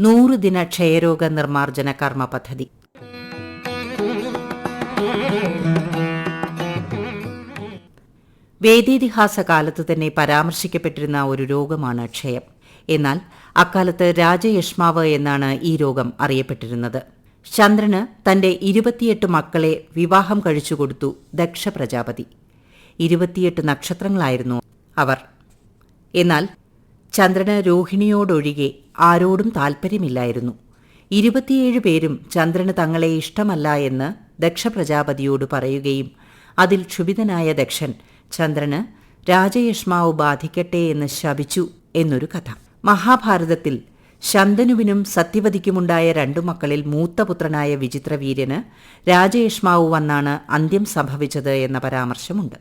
നൂറ് ദിന ക്ഷയരോഗ നിർമ്മാർജന കർമ്മ പദ്ധതി. വേദീതിഹാസ കാലത്ത് തന്നെ പരാമർശിക്കപ്പെട്ടിരുന്ന ഒരു രോഗമാണ് ക്ഷയം. എന്നാൽ അക്കാലത്ത് രാജയഷ്മാവ് എന്നാണ് ഈ രോഗം അറിയപ്പെട്ടിരുന്നത്. ചന്ദ്രന് തന്റെ ഇരുപത്തിയെട്ട് മക്കളെ വിവാഹം കഴിച്ചുകൊടുത്തു ദക്ഷ പ്രജാപതി. ഇരുപത്തിയെട്ട് നക്ഷത്രങ്ങളായിരുന്നു അവർ. എന്നാൽ ചന്ദ്രന് രോഹിണിയോടൊഴികെ ആരോടും താൽപ്പര്യമില്ലായിരുന്നു ഇരുപത്തിയേഴ് പേരും ചന്ദ്രന് തങ്ങളെ ഇഷ്ടമല്ല എന്ന് ദക്ഷ പ്രജാപതിയോട് പറയുകയും അതിൽ ക്ഷുഭിതനായ ദക്ഷൻ ചന്ദ്രന് രാജയഷ്മാവ് ബാധിക്കട്ടെ എന്ന് ശപിച്ചു എന്നൊരു കഥ. മഹാഭാരതത്തിൽ ശന്തനുവിനും സത്യവതിക്കുമുണ്ടായ രണ്ടു മക്കളിൽ മൂത്തപുത്രനായ വിചിത്രവീര്യന് രാജയഷ്മാവ് വന്നാണ് അന്ത്യം സംഭവിച്ചത് എന്ന പരാമർശമുണ്ട്.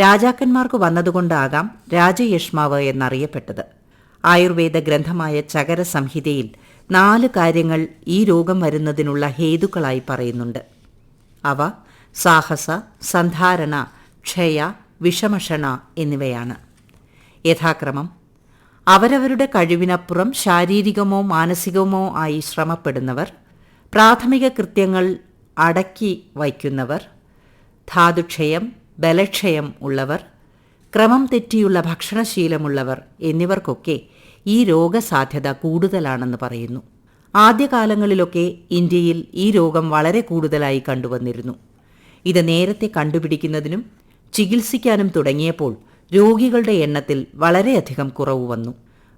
രാജാക്കന്മാർക്ക് വന്നതുകൊണ്ടാകാം രാജയഷ്മാവ് എന്നറിയപ്പെട്ടത്. ആയുർവേദ ഗ്രന്ഥമായ ചകര സംഹിതയിൽ നാല് കാര്യങ്ങൾ ഈ രോഗം വരുന്നതിനുള്ള ഹേതുക്കളായി പറയുന്നുണ്ട്. അവ സാഹസ സന്ധാരണ ക്ഷയ വിഷമഷണ എന്നിവയാണ്. യഥാക്രമം അവരവരുടെ കഴിവിനപ്പുറം ശാരീരികമോ മാനസികമോ ആയി ശ്രമപ്പെടുന്നവർ പ്രാഥമിക കൃത്യങ്ങൾ അടക്കി വയ്ക്കുന്നവർ ധാതുക്ഷയം ബലക്ഷയം ഉള്ളവർ ക്രമം തെറ്റിയുള്ള ഭക്ഷണശീലമുള്ളവർ എന്നിവർക്കൊക്കെ ഈ രോഗസാധ്യത കൂടുതലാണെന്ന് പറയുന്നു. ആദ്യകാലങ്ങളിലൊക്കെ ഇന്ത്യയിൽ ഈ രോഗം വളരെ കൂടുതലായി കണ്ടുവന്നിരുന്നു. ഇത് നേരത്തെ കണ്ടുപിടിക്കുന്നതിനും ചികിത്സിക്കാനും തുടങ്ങിയപ്പോൾ രോഗികളുടെ എണ്ണത്തിൽ വളരെയധികം കുറവ് വന്നു.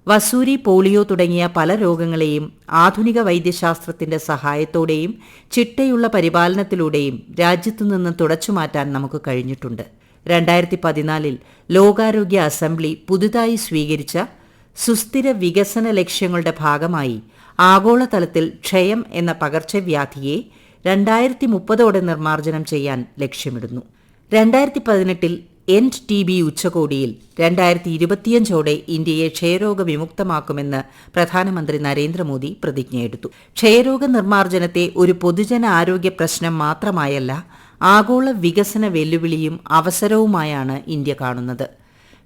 വസൂരി പോളിയോ തുടങ്ങിയ പല രോഗങ്ങളെയും ആധുനിക വൈദ്യശാസ്ത്രത്തിന്റെ സഹായത്തോടെയും ചിട്ടയുള്ള പരിപാലനത്തിലൂടെയും രാജ്യത്തുനിന്ന് തുടച്ചുമാറ്റാൻ നമുക്ക് കഴിഞ്ഞിട്ടുണ്ട്. രണ്ടായിരത്തി പതിനാലിൽ ലോകാരോഗ്യ അസംബ്ലി പുതുതായി സ്വീകരിച്ച സുസ്ഥിര വികസന ലക്ഷ്യങ്ങളുടെ ഭാഗമായി ആഗോളതലത്തിൽ ക്ഷയം എന്ന പകർച്ചവ്യാധിയെ രണ്ടായിരത്തി മുപ്പതോടെ നിർമ്മാർജനം ചെയ്യാൻ ലക്ഷ്യമിടുന്നു. രണ്ടായിരത്തി പതിനെട്ടിൽ എൻ ടി ബി ഉച്ചകോടിയിൽ രണ്ടായിരത്തി ഇരുപത്തിയഞ്ചോടെ ഇന്ത്യയെ ക്ഷയരോഗ വിമുക്തമാക്കുമെന്ന് പ്രധാനമന്ത്രി നരേന്ദ്രമോദി പ്രതിജ്ഞയെടുത്തു. ക്ഷയരോഗ നിർമ്മാർജനത്തെ ഒരു പൊതുജന ആരോഗ്യ പ്രശ്നം മാത്രമായല്ല ആഗോള വികസന വെല്ലുവിളിയും അവസരവുമായാണ് ഇന്ത്യ കാണുന്നത്.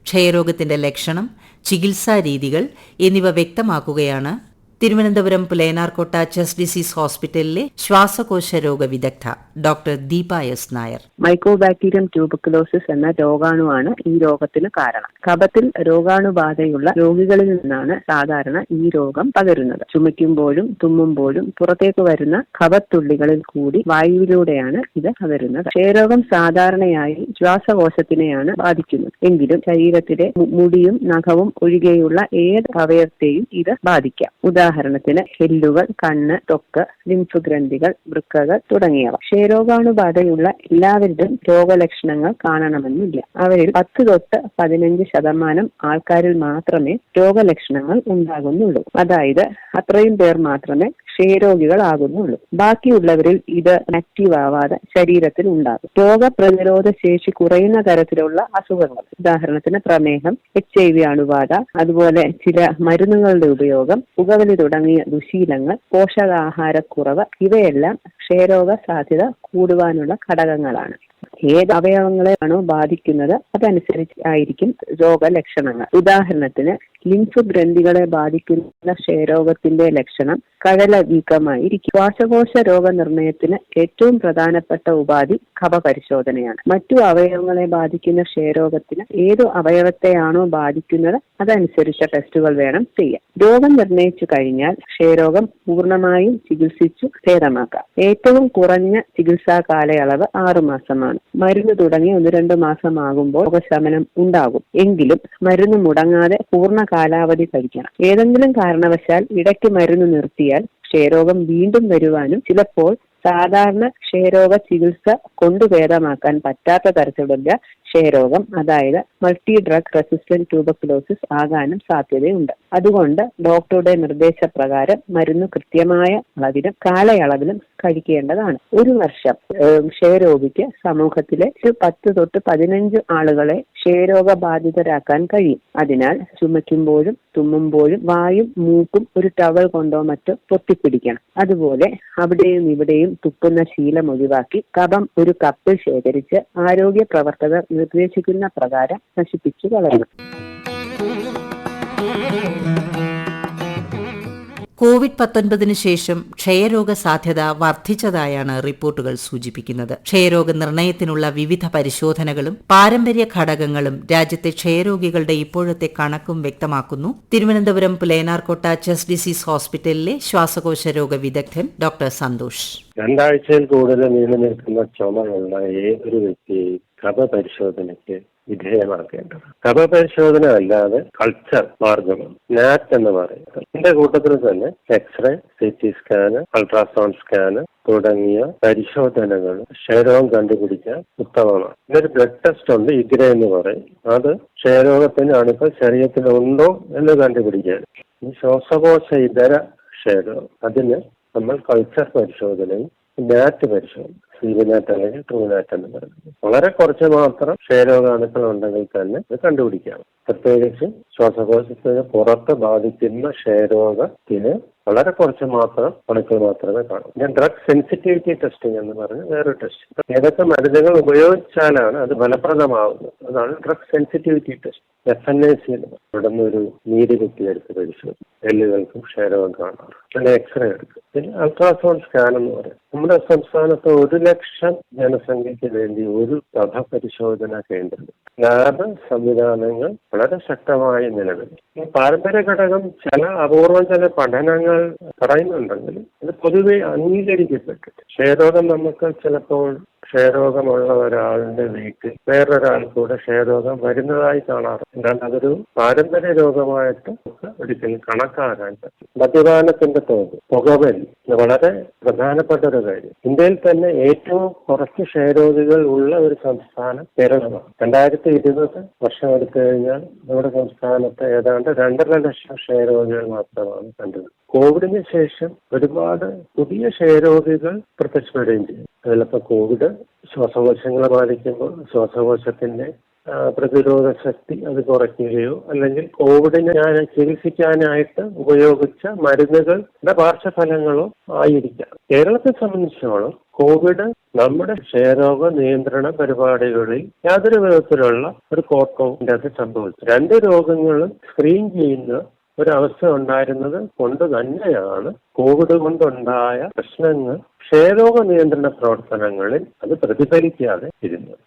ക്ഷയരോഗത്തിന്റെ ലക്ഷണം ചികിത്സാ രീതികൾ എന്നിവ വ്യക്തമാക്കുകയാണ് തിരുവനന്തപുരം പുലയനാർകോട്ട ചെസ്റ്റ് ഡിസീസ് ഹോസ്പിറ്റലിലെ ശ്വാസകോശ രോഗ വിദഗ്ധ doctor Deepa S Nair. Mycobacterium tuberculosis എന്ന രോഗാണുവാണ് ഈ രോഗത്തിന് കാരണം. കഫത്തിൽ രോഗാണുബാധയുള്ള രോഗികളിൽ നിന്നാണ് സാധാരണ ഈ രോഗം പകരുന്നത്. ചുമയ്ക്കുമ്പോഴും തുമ്മുമ്പോഴും പുറത്തേക്ക് വരുന്ന കഫത്തുള്ളികളിൽ കൂടി വായുവിലൂടെയാണ് ഇത് പകരുന്നത്. ക്ഷയരോഗം സാധാരണയായി ശ്വാസകോശത്തിനെയാണ് ബാധിക്കുന്നത്. എങ്കിലും ശരീരത്തിലെ മുടിയും നഖവും ഒഴികെയുള്ള ഏത് അവയവത്തെയും ഇത് ബാധിക്കാം. ഉദാഹരണത്തിന് എല്ലുകൾ കണ്ണ് തൊക്ക് ലിംഫ് ഗ്രന്ഥികൾ വൃക്കകൾ തുടങ്ങിയവ. ക്ഷയരോഗാണുബാധയുള്ള എല്ലാവരിലും രോഗലക്ഷണങ്ങൾ കാണണമെന്നില്ല. അവരിൽ പത്ത് തൊട്ട് പതിനഞ്ച് ശതമാനം ആൾക്കാരിൽ മാത്രമേ രോഗലക്ഷണങ്ങൾ ഉണ്ടാകുന്നുള്ളൂ. അതായത് അത്രയും പേർ മാത്രമേ ക്ഷയരോഗികളാകുന്നുള്ളൂ. ബാക്കിയുള്ളവരിൽ ഇത് ആക്റ്റീവ് ആവാതെ ശരീരത്തിൽ ഉണ്ടാകും. രോഗപ്രതിരോധ ശേഷി കുറയുന്ന തരത്തിലുള്ള അസുഖങ്ങൾ. ഉദാഹരണത്തിന് പ്രമേഹം എച്ച് ഐ വി അണുബാധ അതുപോലെ ചില മരുന്നുകളുടെ ഉപയോഗം പുകവലി തുടങ്ങിയ ദുശീലങ്ങൾ പോഷകാഹാരക്കുറവ് ഇവയെല്ലാം ക്ഷയരോഗ സാധ്യത കൂടുവാനുള്ള ഘടകങ്ങളാണ്. ഏത് അവയവങ്ങളെയാണോ ബാധിക്കുന്നത് അതനുസരിച്ച് ആയിരിക്കും രോഗലക്ഷണങ്ങൾ. ഉദാഹരണത്തിന് ലിംഫ് ഗ്രന്ഥികളെ ബാധിക്കുന്ന ക്ഷയരോഗത്തിന്റെ ലക്ഷണം കഴല വീക്കമായിരിക്കും ശ്വാസകോശ രോഗനിർണയത്തിന് ഏറ്റവും പ്രധാനപ്പെട്ട ഉപാധി കഫ പരിശോധനയാണ് മറ്റു അവയവങ്ങളെ ബാധിക്കുന്ന ക്ഷയരോഗത്തിന് ഏതു അവയവത്തെയാണോ ബാധിക്കുന്നത് അതനുസരിച്ച ടെസ്റ്റുകൾ വേണം ചെയ്യാൻ. രോഗം നിർണയിച്ചു കഴിഞ്ഞാൽ ക്ഷയരോഗം പൂർണമായും ചികിത്സിച്ചു ഭേദമാക്കാം. ഏറ്റവും കുറഞ്ഞ ചികിത്സാ കാലയളവ് ആറുമാസമാണ്. മരുന്ന് തുടങ്ങി ഒന്ന് രണ്ട് മാസമാകുമ്പോൾ രോഗശമനം ഉണ്ടാകും. എങ്കിലും മരുന്ന് മുടങ്ങാതെ പൂർണ കാലാവധി കഴിക്കണം. ഏതെങ്കിലും കാരണവശാൽ ഇടയ്ക്ക് മരുന്ന് നിർത്തിയാൽ ക്ഷയരോഗം വീണ്ടും വരുവാനും ചിലപ്പോൾ സാധാരണ ക്ഷയരോഗ ചികിത്സ കൊണ്ട് ഭേദമാക്കാൻ പറ്റാത്ത തരത്തിലുള്ള ക്ഷയരോഗം അതായത് മൾട്ടി ഡ്രഗ് റെസിസ്റ്റന്റ് ട്യൂബക്കുലോസിസ് ആകാനും സാധ്യതയുണ്ട്. അതുകൊണ്ട് ഡോക്ടറുടെ നിർദ്ദേശപ്രകാരം മരുന്ന് കൃത്യമായ അളവിലും കാലയളവിലും കഴിക്കേണ്ടതാണ്. ഒരു വർഷം ക്ഷയരോഗിക്ക് സമൂഹത്തിലെ ഒരു പത്ത് തൊട്ട് പതിനഞ്ച് ആളുകളെ ക്ഷയരോഗ ബാധിതരാക്കാൻ കഴിയും. അതിനാൽ ചുമയ്ക്കുമ്പോഴും തുമ്മുമ്പോഴും വായും മൂക്കും ഒരു ടവൽ കൊണ്ടോ മറ്റോ പൊത്തിപ്പിടിക്കണം അതുപോലെ അവിടെയും ഇവിടെയും തുപ്പുന്ന ശീലം ഒഴിവാക്കി കഫം ഒരു കപ്പിൽ ശേഖരിച്ച് ആരോഗ്യ പ്രവർത്തകർ നിർദ്ദേശിക്കുന്ന പ്രകാരം നശിപ്പിച്ചു കളയണം കോവിഡ് പത്തൊൻപതിന് ശേഷം ക്ഷയരോഗ സാധ്യത വർദ്ധിച്ചതായാണ് റിപ്പോർട്ടുകൾ സൂചിപ്പിക്കുന്നത്. ക്ഷയരോഗ നിർണയത്തിനുള്ള വിവിധ പരിശോധനകളും പാരമ്പര്യ ഘടകങ്ങളും രാജ്യത്തെ ക്ഷയരോഗികളുടെ ഇപ്പോഴത്തെ കണക്കും വ്യക്തമാക്കുന്നു. തിരുവനന്തപുരം പുലയനാർകോട്ട ചെസ്റ്റ് ഡിസീസ് ഹോസ്പിറ്റലിലെ ശ്വാസകോശ രോഗ വിദഗ്ധൻ ഡോക്ടർ സന്തോഷ്. രണ്ടാഴ്ചയിൽ കൂടുതൽ നീണ്ടു നിൽക്കുന്ന ചുമയുള്ള ഏതൊരു വ്യക്തിയെയും പരിശോധനയ്ക്ക് വിധേയമാക്കേണ്ടത് പരിശോധന അല്ലാതെ കൾച്ചർ മാർഗമാണ്. നാറ്റ് എന്ന് പറയുന്നത്. എന്റെ കൂട്ടത്തിൽ തന്നെ x ray C T scan ultrasound scan തുടങ്ങിയ പരിശോധനകൾ ക്ഷയരോഗം കണ്ടുപിടിക്കാൻ ഉത്തമമാണ്. ഇതൊരു ബ്ലഡ് ടെസ്റ്റ് ഉണ്ട് ഇഗ്ര എന്ന് പറയും. അത് ക്ഷയരോഗത്തിന് അണുക്കൾ ശരീരത്തിലുണ്ടോ എന്ന് കണ്ടുപിടിക്കാൻ. ഈ ശ്വാസകോശ ഇതര ക്ഷയരോഗം അതിന് നമ്മൾ കൾച്ചർ പരിശോധനയും നാറ്റ് പരിശോധന അല്ലെങ്കിൽ ട്രൂനാറ്റ് എന്ന് പറയുന്നത്. വളരെ കുറച്ച് മാത്രം ക്ഷയരോഗാണുക്കൾ ഉണ്ടെങ്കിൽ തന്നെ ഇത് കണ്ടുപിടിക്കാം. പ്രത്യേകിച്ച് ശ്വാസകോശത്തിന് പുറത്ത് ബാധിക്കുന്ന ക്ഷയരോഗത്തിന് വളരെ കുറച്ച് മാത്രം അണുക്കൾ മാത്രമേ കാണൂ. ഞാൻ ഡ്രഗ് സെൻസിറ്റിവിറ്റി ടെസ്റ്റിംഗ് എന്ന് പറഞ്ഞ വേറൊരു ടെസ്റ്റ്. ഏതൊക്കെ മരുന്നുകൾ ഉപയോഗിച്ചാലാണ് അത് ഫലപ്രദമാവുന്നത്? അതാണ് drug sensitivity test. F N A C ഇവിടെ ഒരു ഒരു നീര് കുത്തിയെടുത്ത് പരിശോധിക്കും എല്ലുകൾക്കും ക്ഷയരോഗം കാണാറ് പിന്നെ എക്സ്റേ എടുക്കും പിന്നെ അൾട്രാസൗണ്ട് സ്കാൻ എന്ന് പറയും. നമ്മുടെ സംസ്ഥാനത്ത് ഒരു ലക്ഷം ജനസംഖ്യയ്ക്ക് വേണ്ടി ഒരു സഭ പരിശോധന കേന്ദ്രം. ലാബ് സംവിധാനങ്ങൾ വളരെ ശക്തമായി നിലവിൽ. ഈ പാരമ്പര്യ ഘടകം ചില അപൂർവം ചില പഠനങ്ങൾ പറയുന്നുണ്ടെങ്കിലും ഇത് പൊതുവെ അംഗീകരിക്കപ്പെട്ടു ക്ഷയരോഗം നമുക്ക് ചിലപ്പോൾ ക്ഷയരോഗമുള്ള ഒരാളുടെ വീട്ടിൽ വേറൊരാൾ കൂടെ ക്ഷയരോഗം വരുന്നതായി കാണാറുണ്ട്. എന്നാൽ അതൊരു പാരമ്പര്യ രോഗമായിട്ട് ഒരിക്കലും കണക്കാക്കാൻ പറ്റും മദ്യപാനത്തിന്റെ തോത് പുകവലി വളരെ പ്രധാനപ്പെട്ട ഒരു കാര്യം. ഇന്ത്യയിൽ തന്നെ ഏറ്റവും കുറച്ച് ക്ഷയരോഗികൾ ഉള്ള ഒരു സംസ്ഥാനം കേരളമാണ്. രണ്ടായിരത്തി ഇരുപത് വർഷം എടുത്തു കഴിഞ്ഞാൽ നമ്മുടെ സംസ്ഥാനത്ത് ഏതാണ്ട് രണ്ടര ലക്ഷം ക്ഷയരോഗികൾ മാത്രമാണ് കണ്ടത്. കോവിഡിന് ശേഷം ഒരുപാട് പുതിയ ക്ഷയരോഗികൾ പ്രത്യക്ഷപ്പെടുകയും ചെയ്യും അതിലിപ്പോ കോവിഡ് ശ്വാസകോശങ്ങളെ ബാധിക്കുമ്പോൾ ശ്വാസകോശത്തിന്റെ പ്രതിരോധ ശക്തി അത് കുറയ്ക്കുകയോ അല്ലെങ്കിൽ കോവിഡിനെ ഞാൻ ചികിത്സിക്കാനായിട്ട് ഉപയോഗിച്ച മരുന്നുകളുടെ പാർശ്വഫലങ്ങളോ ആയിരിക്കാം. കേരളത്തെ സംബന്ധിച്ചോളം കോവിഡ് നമ്മുടെ ക്ഷയരോഗ നിയന്ത്രണ പരിപാടികളിൽ യാതൊരു വിധത്തിലുള്ള ഒരു കോട്ടവും ഇതിനകത്ത് സംഭവിച്ചു. രണ്ട് രോഗങ്ങളും സ്ക്രീൻ ചെയ്യുന്ന ഒരവസ്ഥ ഉണ്ടായിരുന്നത് കൊണ്ട് തന്നെയാണ് കോവിഡ് കൊണ്ടുണ്ടായ പ്രശ്നങ്ങൾ ക്ഷയരോഗ നിയന്ത്രണ പ്രവർത്തനങ്ങളിൽ അത് പ്രതിഫലിക്കാതെ ഇരുന്നത്.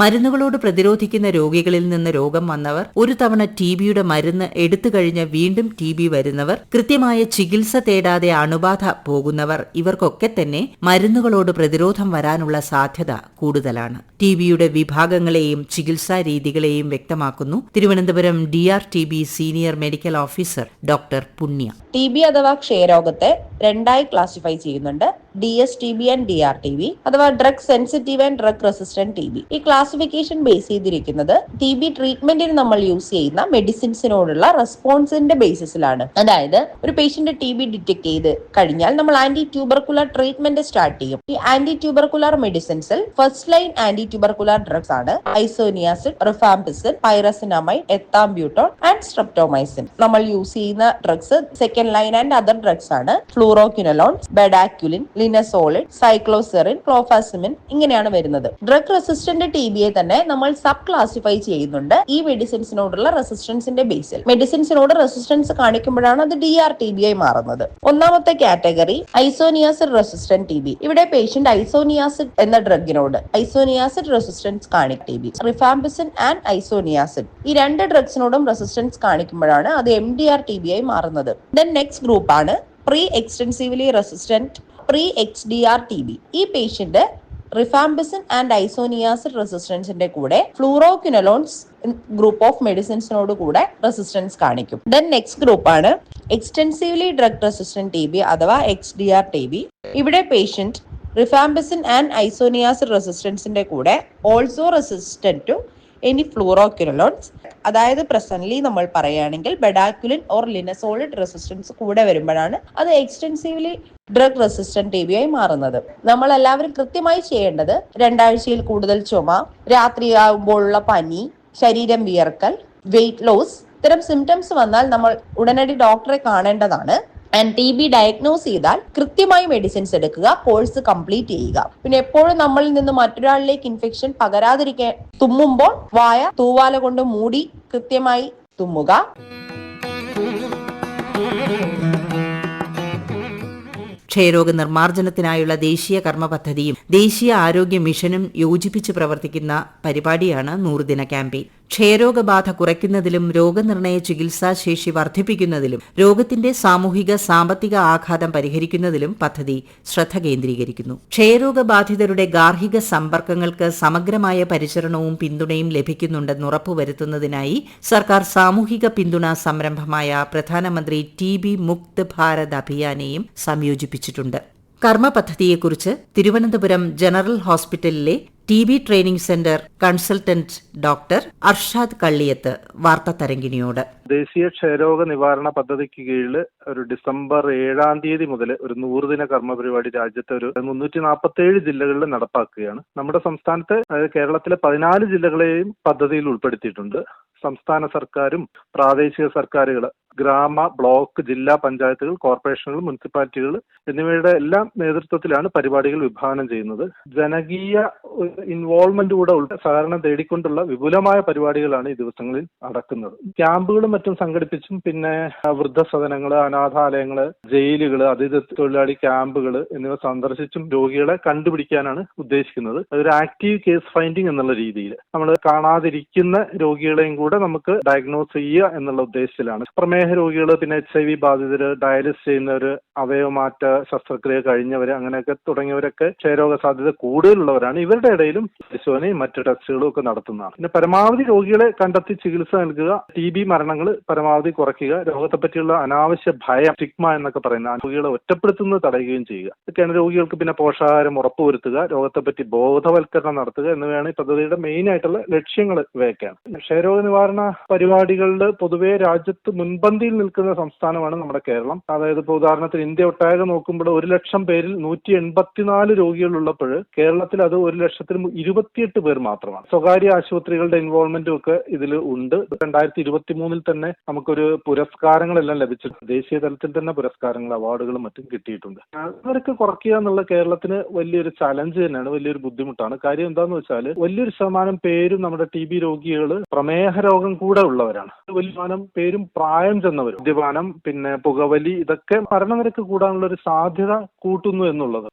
മരുന്നുകളോട് പ്രതിരോധിക്കുന്ന രോഗികളിൽ നിന്ന് രോഗം വന്നവർ ഒരു തവണ ടി ബിയുടെ മരുന്ന് എടുത്തു കഴിഞ്ഞ് വീണ്ടും ടി ബി വരുന്നവർ കൃത്യമായ ചികിത്സ തേടാതെ അണുബാധ പോകുന്നവർ ഇവർക്കൊക്കെ തന്നെ മരുന്നുകളോട് പ്രതിരോധം വരാനുള്ള സാധ്യത കൂടുതലാണ്. ടി ബിയുടെ വിഭാഗങ്ങളെയും ചികിത്സാ രീതികളെയും വ്യക്തമാക്കുന്നു Thiruvananthapuram D R T B senior medical officer doctor Punya. T B അഥവാ ക്ഷയരോഗത്തെ രണ്ടായി ക്ലാസിഫൈ ചെയ്യുന്നുണ്ട്. D S T B and D R T B അഥവാ drug sensitive and drug resistant T B ഈ ക്ലാസിഫിക്കേഷൻ ബേസ് ചെയ്തിരിക്കുന്നത് T B ട്രീറ്റ്മെന്റിന് നമ്മൾ use ചെയ്യുന്ന മെഡിസിൻസിനോടുള്ള റെസ്പോൺസിന്റെ ബേസിസിലാണ് അതായത് ഒരു പേഷ്യന്റ് ടി ബി ഡിറ്റക്ട് ചെയ്ത് കഴിഞ്ഞാൽ നമ്മൾ ആന്റി ട്യൂബർക്കുലർ ട്രീറ്റ്മെന്റ് സ്റ്റാർട്ട് ചെയ്യും. ഈ anti tubercular മെഡിസിൻസിൽ first line anti tubercular drugs ആണ് isoniazid rifampicin pyrazinamide ethambutol and streptomycin നമ്മൾ യൂസ് ചെയ്യുന്ന drugs second line and other drugs ആണ് ഫ്ലൂറോക്യുനലോൺ ബെഡാക്യുലിൻ ലിനസോളിഡ് സൈക്ലോസെറിൻ ക്ലോഫാസിമിൻ ഇങ്ങനെയാണ് വരുന്നത്. ഡ്രഗ് റെസിസ്റ്റന്റ് ടി ബിയെ തന്നെ നമ്മൾ സബ് ക്ലാസിഫൈ ചെയ്യുന്നുണ്ട് ഈ മെഡിസിൻസിനോടുള്ള റെസിസ്റ്റൻസിന്റെ ബേസിൽ മെഡിസിൻസിനോട് റെസിസ്റ്റൻസ് കാണിക്കുമ്പോഴാണ് അത് ഡി ആർ ടി ബി ആയി മാറുന്നത്. ഒന്നാമത്തെ category isoniazid resistant T B ഇവിടെ പേഷ്യന്റ് ഐസോനിയാസിഡ് എന്ന ഡ്രഗിനോട് isoniazid resistance കാണിക് T B rifampicin and isoniazid ഈ രണ്ട് ഡ്രഗ്സിനോടും റെസിസ്റ്റൻസ് കാണിക്കുമ്പോഴാണ് അത് M D R T B ആയി മാറുന്നത്. ദെൻ നെക്സ്റ്റ് ഗ്രൂപ്പാണ് pre extensively resistant pre X D R T B ഈ പേഷ്യന്റ് റിഫാംബിസിൻ ആൻഡ് ഐസോനിയാസിഡ് റെസിസ്റ്റൻസിന്റെ കൂടെ ഫ്ലൂറോക്യുനലോൺസ് ഗ്രൂപ്പ് ഓഫ് മെഡിസിൻസിനോട് കൂടെ റെസിസ്റ്റൻസ് കാണിക്കും. ദെൻ നെക്സ്റ്റ് ഗ്രൂപ്പ് ആണ് extensively drug resistant T B അഥവാ X D R T B ഇവിടെ പേഷ്യന്റ് റിഫാംബിസിൻ ആൻഡ് ഐസോനിയാസിഡ് റെസിസ്റ്റൻസിന്റെ കൂടെ also resistant to any fluoroquinolones അതായത് പ്രസന്റ്ലി നമ്മൾ പറയുകയാണെങ്കിൽ ബെഡാക്യുലിൻ ഓർ ലിനസോളിഡ് റെസിസ്റ്റൻസ് കൂടെ വരുമ്പോഴാണ് അത് extensively drug resistant T B ആയി മാറുന്നത്. നമ്മൾ എല്ലാവരും കൃത്യമായി ചെയ്യേണ്ടത് രണ്ടാഴ്ചയിൽ കൂടുതൽ ചുമ രാത്രിയാകുമ്പോഴുള്ള പനി ശരീരം വിയർക്കൽ വെയിറ്റ് ലോസ് ഇത്തരം സിംറ്റംസ് വന്നാൽ നമ്മൾ ഉടനടി ഡോക്ടറെ കാണേണ്ടതാണ്. ആൻഡ് ടി ബി ഡയഗ്നോസ് ചെയ്താൽ കൃത്യമായി മെഡിസിൻസ് എടുക്കുക കോഴ്സ് കംപ്ലീറ്റ് ചെയ്യുക. പിന്നെ എപ്പോഴും നമ്മളിൽ നിന്ന് മറ്റൊരാളിലേക്ക് ഇൻഫെക്ഷൻ പകരാതിരിക്കാൻ തുമ്മുമ്പോൾ വായ തൂവാല കൊണ്ട് മൂടി കൃത്യമായി തുമ്മുക. ക്ഷയരോഗ നിർമ്മാർജനത്തിനായുള്ള ദേശീയ കർമ്മ പദ്ധതിയും ദേശീയ ആരോഗ്യ മിഷനും യോജിപ്പിച്ച് പ്രവർത്തിക്കുന്ന പരിപാടിയാണ് നൂറുദിന ക്യാമ്പയിൻ. ക്ഷയരോഗബാധ കുറയ്ക്കുന്നതിലും രോഗനിർണയ ചികിത്സാ ശേഷി വർദ്ധിപ്പിക്കുന്നതിലും രോഗത്തിന്റെ സാമൂഹിക സാമ്പത്തിക ആഘാതം പരിഹരിക്കുന്നതിലും പദ്ധതി ശ്രദ്ധ കേന്ദ്രീകരിക്കുന്നു. ക്ഷയരോഗബാധിതരുടെ ഗാർഹിക സമ്പർക്കങ്ങൾക്ക് സമഗ്രമായ പരിചരണവും പിന്തുണയും ലഭിക്കുന്നുണ്ടെന്ന് ഉറപ്പുവരുത്തുന്നതിനായി സർക്കാർ സാമൂഹിക പിന്തുണ സംരംഭമായ പ്രധാനമന്ത്രി ടി ബി മുക്ത് ഭാരത് അഭിയാനെയും സംയോജിപ്പിച്ചിട്ടുണ്ട്. കർമ്മ പദ്ധതിയെക്കുറിച്ച് തിരുവനന്തപുരം ജനറൽ ഹോസ്പിറ്റലിലെ T B training centre consultant doctor Arshad Kalliyath വാർത്താ തരംഗിണിയോട്. ദേശീയ ക്ഷയരോഗ നിവാരണ പദ്ധതിക്ക് കീഴിൽ ഒരു ഡിസംബർ ഏഴാം തീയതി മുതൽ ഒരു നൂറുദിന കർമ്മ പരിപാടി രാജ്യത്തെ ഒരു മുന്നൂറ്റി നാൽപ്പത്തി ഏഴ് ജില്ലകളിൽ നടപ്പാക്കുകയാണ്. നമ്മുടെ സംസ്ഥാനത്ത് കേരളത്തിലെ പതിനാല് ജില്ലകളെയും പദ്ധതിയിൽ ഉൾപ്പെടുത്തിയിട്ടുണ്ട്. സംസ്ഥാന സർക്കാരും പ്രാദേശിക സർക്കാരുകൾ ഗ്രാമ ബ്ലോക്ക് ജില്ലാ പഞ്ചായത്തുകൾ കോർപ്പറേഷനുകൾ മുനിസിപ്പാലിറ്റികൾ എന്നിവയുടെ എല്ലാം നേതൃത്വത്തിലാണ് പരിപാടികൾ വിഭാവനം ചെയ്യുന്നത്. ജനകീയ ഇൻവോൾവ്മെന്റ് കൂടെ സഹകരണം തേടിക്കൊണ്ടുള്ള വിപുലമായ പരിപാടികളാണ് ഈ ദിവസങ്ങളിൽ നടക്കുന്നത്. ക്യാമ്പുകളും മറ്റും സംഘടിപ്പിച്ചും പിന്നെ വൃദ്ധസദനങ്ങൾ അനാഥാലയങ്ങൾ ജയിലുകൾ അതിഥി തൊഴിലാളി ക്യാമ്പുകൾ എന്നിവ സന്ദർശിച്ചും രോഗികളെ കണ്ടുപിടിക്കാനാണ് ഉദ്ദേശിക്കുന്നത്. അതൊരു ആക്റ്റീവ് കേസ് ഫൈൻഡിങ് എന്നുള്ള രീതിയിൽ നമ്മൾ കാണാതിരിക്കുന്ന രോഗികളെയും കൂടെ നമുക്ക് ഡയഗ്നോസ് ചെയ്യുക എന്നുള്ള ഉദ്ദേശത്തിലാണ്. പ്രമേഹ രോഗികൾ പിന്നെ എച്ച് ഐ വി ബാധിതർ ഡയാലിസ് ചെയ്യുന്നവർ അവയവമാറ്റ ശസ്ത്രക്രിയ കഴിഞ്ഞവർ അങ്ങനെയൊക്കെ തുടങ്ങിയവരൊക്കെ ക്ഷയരോഗ സാധ്യത കൂടുതലുള്ളവരാണ്. ഇവരുടെ ഇടയിലും പരിശോധനയും മറ്റു ടെസ്റ്റുകളും ഒക്കെ നടത്തുന്നതാണ്. പിന്നെ പരമാവധി രോഗികളെ കണ്ടെത്തി ചികിത്സ നൽകുക ടി ബി മരണങ്ങൾ പരമാവധി കുറയ്ക്കുക രോഗത്തെ പറ്റിയുള്ള അനാവശ്യ ഭയം സ്റ്റിഗ്മ എന്നൊക്കെ പറയുന്ന രോഗികളെ ഒറ്റപ്പെടുത്തുന്നത് തടയുകയും ചെയ്യുക. ഇതൊക്കെയാണ് രോഗികൾക്ക് പിന്നെ പോഷകാഹാരം ഉറപ്പുവരുത്തുക രോഗത്തെപ്പറ്റി ബോധവൽക്കരണം നടത്തുക എന്നിവയാണ് ഈ പദ്ധതിയുടെ മെയിൻ ആയിട്ടുള്ള ലക്ഷ്യങ്ങൾ ഇവയൊക്കെയാണ്. ക്ഷയരോഗ നിവാരണ പരിപാടികളിൽ പൊതുവെ രാജ്യത്ത് മുൻപന്തിയിൽ നിൽക്കുന്ന സംസ്ഥാനമാണ് നമ്മുടെ കേരളം. അതായത് ഇപ്പോൾ ഉദാഹരണത്തിന് ഇന്ത്യ ഒട്ടാകെ നോക്കുമ്പോൾ ഒരു ലക്ഷം പേരിൽ നൂറ്റി എൺപത്തിനാല് രോഗികളുള്ളപ്പോൾ കേരളത്തിൽ അത് ഒരു ലക്ഷത്തിൽ ഇരുപത്തിയെട്ട് പേർ മാത്രമാണ്. സ്വകാര്യ ആശുപത്രികളുടെ ഇൻവോൾവ്മെന്റും ഒക്കെ ഇതിൽ ഉണ്ട്. രണ്ടായിരത്തി ഇരുപത്തി മൂന്നിൽ തന്നെ നമുക്കൊരു പുരസ്കാരങ്ങളെല്ലാം ലഭിച്ചിട്ടുണ്ട്. ദേശീയ തലത്തിൽ തന്നെ പുരസ്കാരങ്ങൾ അവാർഡുകളും മറ്റും കിട്ടിയിട്ടുണ്ട്. അവർക്ക് കുറയ്ക്കുക എന്നുള്ള കേരളത്തിന് വലിയൊരു ചലഞ്ച് തന്നെയാണ് വലിയൊരു ബുദ്ധിമുട്ടാണ്. കാര്യം എന്താന്ന് വെച്ചാൽ വലിയൊരു ശതമാനം പേരും നമ്മുടെ ടി ബി രോഗികൾ പ്രമേഹ രോഗം കൂടെ ഉള്ളവരാണ്. വലിയ ശതമാനം പേരും പ്രായം ചെന്നവരും മദ്യപാനം പിന്നെ പുകവലി ഇതൊക്കെ മരണനിരക്ക് കൂടാനുള്ള ഒരു സാധ്യത കൂട്ടുന്നു എന്നുള്ളത്.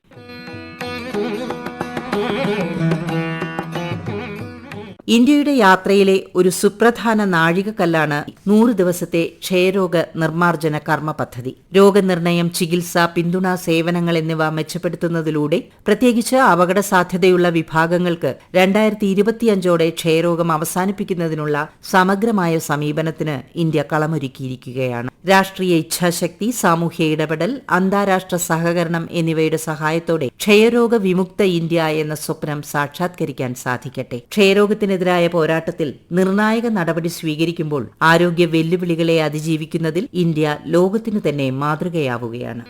ഇന്ത്യയുടെ യാത്രയിലെ ഒരു സുപ്രധാന നാഴികക്കല്ലാണ് നൂറ് ദിവസത്തെ ക്ഷയരോഗ നിർമ്മാർജന കർമ്മ പദ്ധതി. രോഗനിർണയം ചികിത്സ പിന്തുണ സേവനങ്ങൾ എന്നിവ മെച്ചപ്പെടുത്തുന്നതിലൂടെ പ്രത്യേകിച്ച് അപകട സാധ്യതയുള്ള വിഭാഗങ്ങൾക്ക് രണ്ടായിരത്തി ഇരുപത്തിയഞ്ചോടെ ക്ഷയരോഗം അവസാനിപ്പിക്കുന്നതിനുള്ള സമഗ്രമായ സമീപനത്തിന് ഇന്ത്യ കളമൊരുക്കിയിരിക്കുകയാണ്. രാഷ്ട്രീയ ഇച്ഛാശക്തി സാമൂഹ്യ ഇടപെടൽ അന്താരാഷ്ട്ര സഹകരണം എന്നിവയുടെ സഹായത്തോടെ ക്ഷയരോഗ വിമുക്ത ഇന്ത്യ എന്ന സ്വപ്നം സാക്ഷാത്കരിക്കാൻ സാധിക്കട്ടെ. ക്ഷയരോഗത്തിനെതിരായ പോരാട്ടത്തിൽ നിർണായക നടപടി സ്വീകരിക്കുമ്പോൾ ആരോഗ്യ വെല്ലുവിളികളെ അതിജീവിക്കുന്നതിൽ ഇന്ത്യ ലോകത്തിനു തന്നെ മാതൃകയാവുകയാണ്.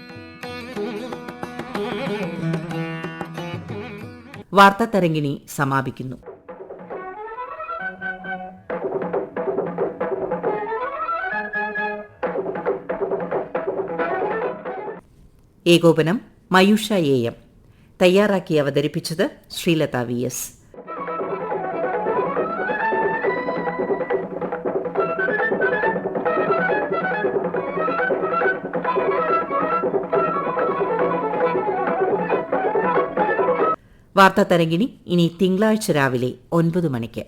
വാർത്താ തരംഗിണി സമാപിക്കുന്നു. ഏകോപനം മയൂഷ എ എം. തയ്യാറാക്കി അവതരിപ്പിച്ചത് ശ്രീലത വി എസ്. വാർത്താ തരംഗിണി ഇനി തിങ്കളാഴ്ച രാവിലെ ഒൻപത് മണിക്ക്.